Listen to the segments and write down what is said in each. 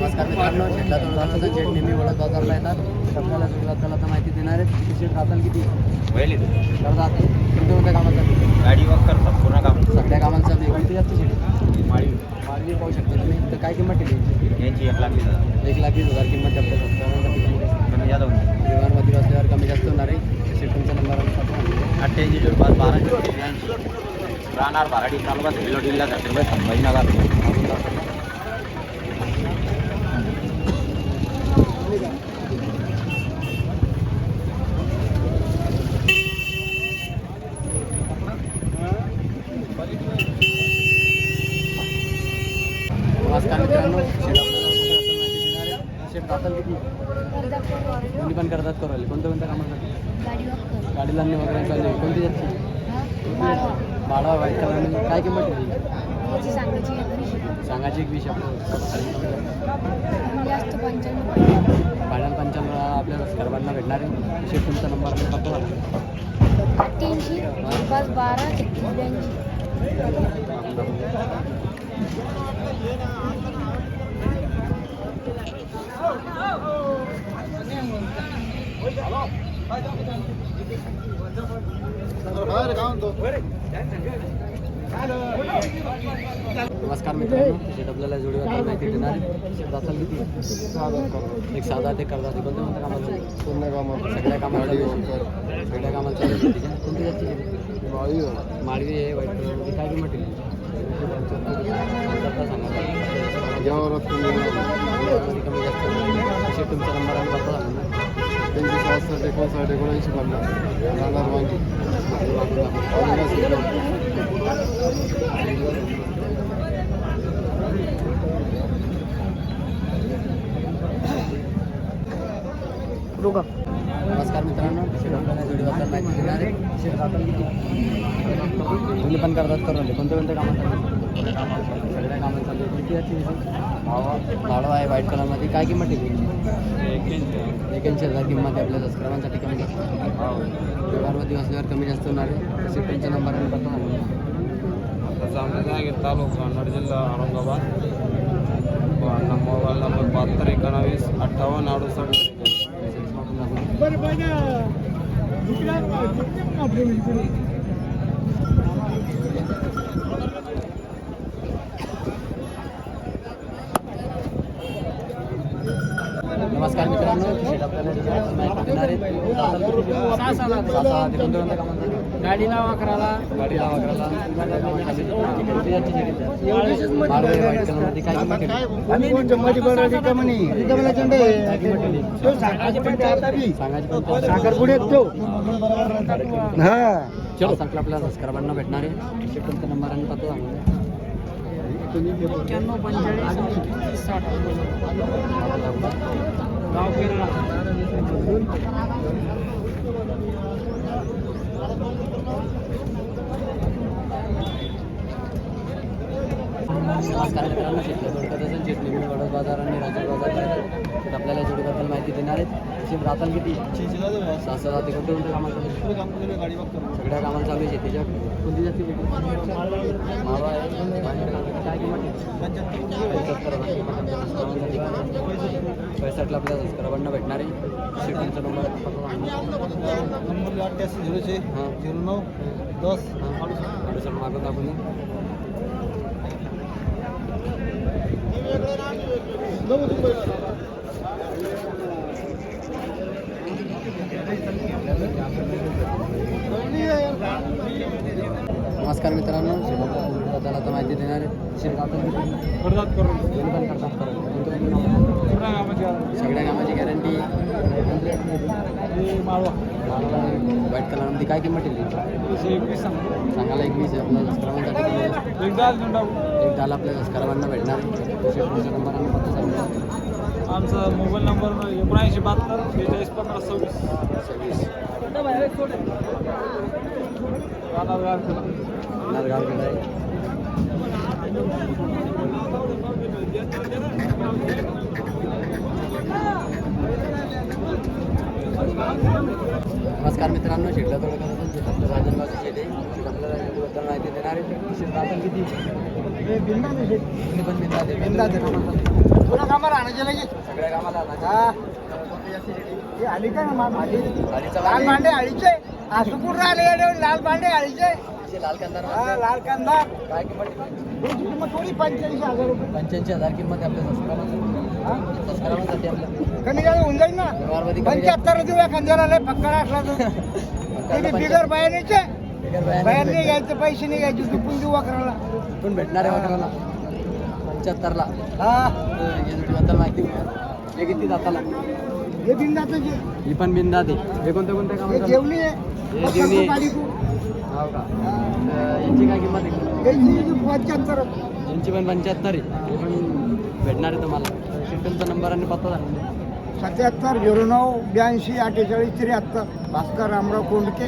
नमस्कार मित्रांनो शेटला तोंडाचा शेट नेहमी ओळख बाजारला येतात आपल्याला सुरुवात तर माहिती देणार. आहेत शेट राहताल किती पहिले करतात कोणत्या कोणत्या चालू गाडी वर्क करतात पूर्ण काम. सगळ्या आहे. कोणती जास्त शेट माळी. मागणी पाहू शकता. तुम्ही तर काय किंमत ठेवली? यांची एक लाख वीस हजार एक लाख वीस हजार किंमत सबस्क्रायबरला कमी विमानमध्ये बसल्यावर कमी जास्त होणार आहे. शेट तुमचा नंबर. अठ्ठ्याऐंशी झिरो पाच बारा राहणार बाराडी तालुका जिल्हा छत्रपती संभाजीनगर मागून दाखवा. नमस्कार मित्रांनो शेट आपल्याला शेट दाताल किती कोणी पण करतात करू कोणत्या कोणत्या गाडीला आणणे वगैरे चालू आहे. कोणती जास्त भाडा व्हाईट कलर काय किंमत ठेवली सांगायची एक विष भाड्याला पंच्याण्णव. आपल्याला सर्वांना भेटणार आहे. शेट तुमचा नंबर आणि पत्ता सांगा. अठ्ठ्याऐंशी पाच बारा ब्याऐंशी नमस्कार मित्रांनो शेट आपल्याला जोडीवर माहिती देणार दाताल किती एक साधा ते करतात ते कोणत्या कोणत्या कामाला पूर्ण कामाला सगळ्या कामाला. सगळ्या कामाला चालू. कोणती जास्त माळवी माळवी आहे. वाईट कलरमध्ये काय किंमत पंच्याहत्तर सांगा. यावरती कमी जास्त. तुमचा नंबर आणि पत्ता सांगा. त्यांची सहासष्ट एकोणसाठ एकोणऐंशी पन्नास राहणार वांगी नमस्कार मित्रांनो तुम्ही पण करतात करून कोणत्या कोणत्या कामात सगळ्या कामात चालू आहे. किती याची भाडं आहे व्हाईट कलरमध्ये काय किंमत आहे? एक्याऐंशी हजार किंमत आहे आपल्या सबस्क्रायबांसाठी कमी जास्त व्यवहारमध्ये असल्यावर कमी जास्त होणार आहे. शेट नंबर आणि पत्ता सांगा तालुका जिल्हा औरंगाबाद मोबाईल नंबर बहात्तर एकोणावीस अठ्ठावन्न अडुसष्ट पण चालता बी. सांगायची कोणती? साखरपुडे तो. हा. चलो सांगला आपल्याला सबस्क्रायबांना भेटणार आहे. शेट तुमचा नंबर आणि पत्ता सांगा एक्क्याण्णव पंचेचाळीस साठ. नमस्कार मित्रांनो शेतकरी थोडक्यात शेत नेहमी वडोद बाजार आणि राजा बाजार आपल्याला जोडीबद्दल माहिती देणार आहेत. शेत राहताल किती? सहा सहा ते कोणत्या कोणत्या कामाला सगळ्या कामाला चालू आहे शेतीच्या? कोणती जास्ती मावा आहे काय किंमत आहे? पंच्याहत्तर आपल्या सबस्क्रायबांना भेटणार आहे. शेट नंबर नंबर अठ्ठ्याऐंशी झिरो छे हां झिरो नऊ दस अडुसष्ट मागून दाखवून नमस्कार मित्रांनो शेताला तर माहिती देणार आहे शेत आपण करतात करून दोन्ही पण करतात करत कोणतं कोणतं काम? पूर्ण कामाची सगळ्या कामाची गॅरंटी व्हाईट कलरमध्ये काय किंमत एकशे एकवीस सांग. सांगायला एक वीस आहे. आपल्या सबस्क्रायबांसाठी एक दहाला आपल्या सबस्क्रायबांना भेटणार आहे शेट तुमचा नंबर आणि पत्ता सांगा आमचा मोबाईल नंबर एकोणऐंशी बहात्तर बेचाळीस पंधरा सव्वीस. सव्वीस. नमस्कार मित्रांनो शेटला थोडं शेत आपलं आहे शेत आपल्याला शेतीबद्दल माहिती देणार आहे. किती? पण बिंदा दे बिंदा दे सगळ्या कामाला आणायचे. आली का ना लाल भांडे आळीचे. राहिले येडे? लाल भांडे आळीचे. लाल कांदा हा, लाल कांदा. काय किंमत याची किंमत थोडी पंच्याऐंशी हजार रुपये. पंच्याऐंशी हजार किंमत आहे आपल्या हा? कमी जास्त होऊन जाईल ना. व्यवहारमध्ये कमी पंच्याहत्तर देऊया खांद्याला लय फक्कड असला तर. ते बी बिगर बायानेचे. बाहेर नाही घ्यायचे पैसे नाही घ्यायचे चुकून देऊ अकराला. पण भेटणार आहे वाकराला पंच्याहत्तरला. हा. माहिती. हे किती जाताला? हे बिंदाचं जे. ही पण बिंदा दे हे कोणत्या कोणत्या हे जेवणी हे आहे. काढी तू. हो का. तर यांची काय किंमत आहे? पंच्याहत्तर यांची पण पंच्याहत्तर आहे. पण भेटणार आहे तुम्हाला. तुमचा नंबर आणि पत्ता सांगा. सत्याहत्तर झिरो नऊ ब्याऐंशी अठ्ठेचाळीस त्र्याहत्तर. भास्कर रामराव कोंडके.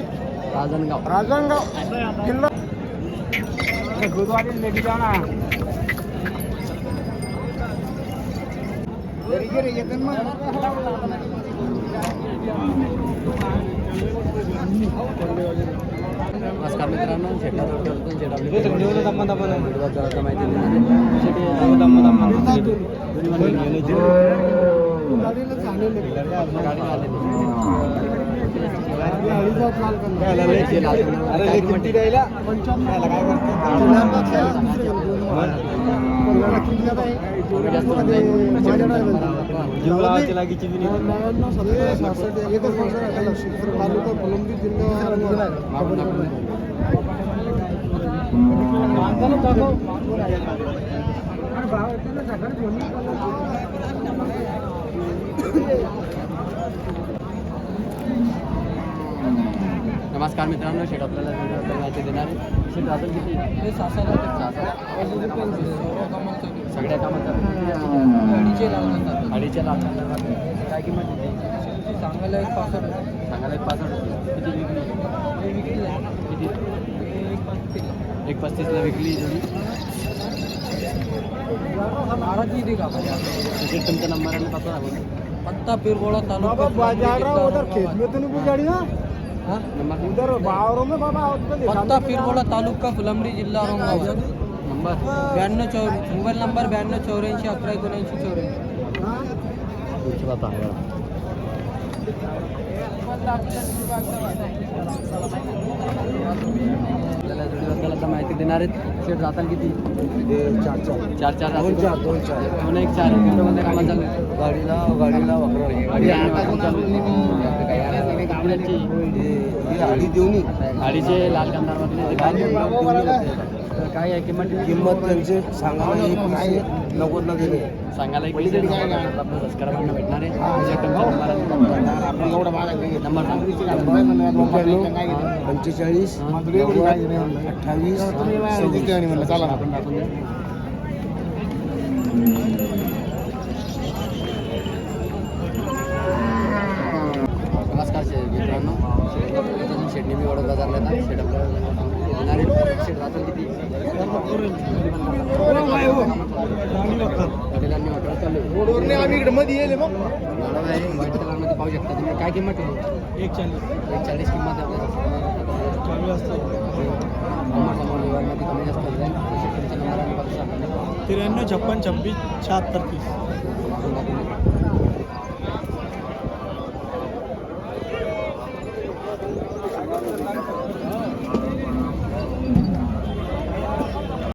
राजनगाव. राजनगाव. जिल्हा घरी येतं मग. नमस्कार मित्रांनो शेटा माहिती देणार शेट हे दोन्ही पण गाडीला आलेले. याची लाल कलर. काय किंमत आहे? कमी जास्त होऊन जाईल. मागून दाखवून द्या. नमस्कार मित्रांनो शेट आपल्याला देणार आहे. शेट अजून किती? सहा सगळ्या कामात अडीचे लावून अडीचे लावून काय किंमत सांगायला एक पासष्ट सांगायला एक पासष्ट होती. किती विकली? किती? एक पस्तीसला विकली महाराज दे का शेट तुमचा नंबर आणि पत्ता सांगून पत्ता पिरगोळा तालुका बाजार उधर खेत में तो नहीं गुजारी ना हा? नंबर उधर बावरों में बाबा पत्ता पिरगोळा तालुका फुलंब्री जिल्हा औरंगाबाद। नंबर? ब्याण्णव चौ मोबाईल नंबर ब्याण्णव चौऱ्याऐंशी अकरा एकोणऐंशी चौऱ्याऐंशी तुमची पत्ता आहे आपल्याला जोडीबद्दल आता माहिती देणार आहेत शेट जाताल किती चार चार। चार चार दोन जातील. चार दोन चार. दोन एक चार कोणत्या कोणत्या कामात चालू आहे? गाडीला गाडीला वक्र गाडी कुठल्याची? गाडी देऊन गाडीचे लाल काय तर काय आहे किंमत? किंमत त्यांचे सांगायला एकवीसशे नव्वदला गेले. सांगायला एक विषय आपलं सबस्क्रायबरना भेटणार आहे. शेट तुमचा नंबर आहे. नंबर पंचेचाळीस अठ्ठावीस सव्वीस. म्हणलं चला आपण दाखवून द्या शे मित्रांनो. शेटने मी शेट आपल्याला. शेट राहतील किती ऑर्डर चालू. रोडवरने आम्ही इकडे मध्ये येले मग. मॅडम आहे व्हाईट कलरमध्ये पाहू शकता तुम्ही. काय किंमत आहे? एक चाळीस एक चाळीस किंमत आहे व्यवहारमध्ये कमी जास्त. त्र्याण्णव छप्पन छब्बीस शहात्तर तीस.